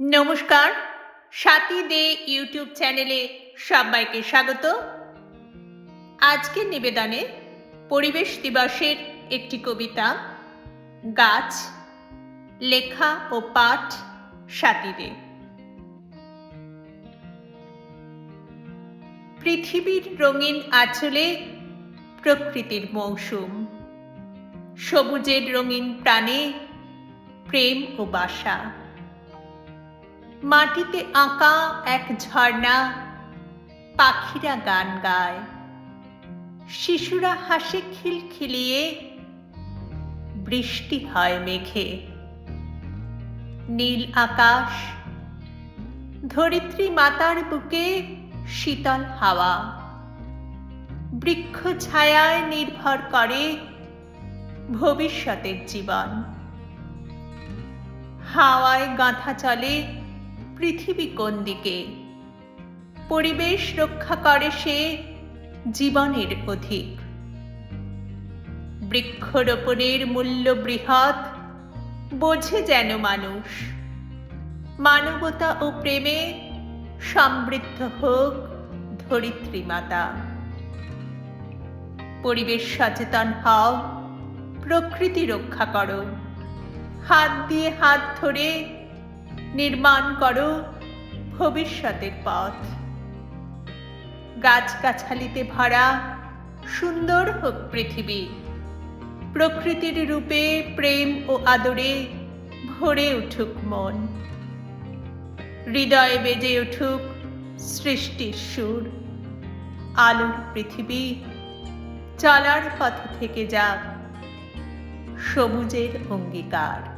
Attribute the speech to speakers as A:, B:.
A: নমস্কার, সাথী দে ইউটিউব চ্যানেলে সবাইকে স্বাগত। আজকের নিবেদনে পরিবেশ দিবসের একটি কবিতা, গাছ, লেখা ও পাঠ সাথী দে। পৃথিবীর রঙিন আঁচলে প্রকৃতির মৌসুম, সবুজের রঙিন প্রাণে প্রেম ও বাসা। মাটিতে আঁকা এক ঝর্ণা, পাখিরা গান গায়। শিশুরা হাসে খিলখিলিয়ে, বৃষ্টি হয় মেঘে। নীল আকাশ, ধরিত্রী মাতার বুকে শীতল হাওয়া। বৃক্ষ ছায়ায় নির্ভর করে ভবিষ্যতের জীবন। হাওয়ায় গাঁথা চলে পৃথিবী কোন দিকে? পরিবেশ রক্ষা করে সে জীবনের অধিক। বৃক্ষরোপণের মূল্য বৃহৎ, বোঝে যেন মানুষ। মানবতা ও প্রেমে সমৃদ্ধ হোক ধরিত্রী মাতা পরিবেশ সচেতন হও, প্রকৃতি রক্ষা করো। হাত দিয়ে হাত ধরে নির্মাণ করো ভবিষ্যতের পথ। গাছগাছালিতে ভরা সুন্দর হোক পৃথিবী। প্রকৃতির রূপে প্রেম ও আদরে ভরে উঠুক মন। হৃদয়ে বেজে উঠুক সৃষ্টির সুর। আলোর পৃথিবী চলার পথ থেকে যাক সবুজের অঙ্গীকার।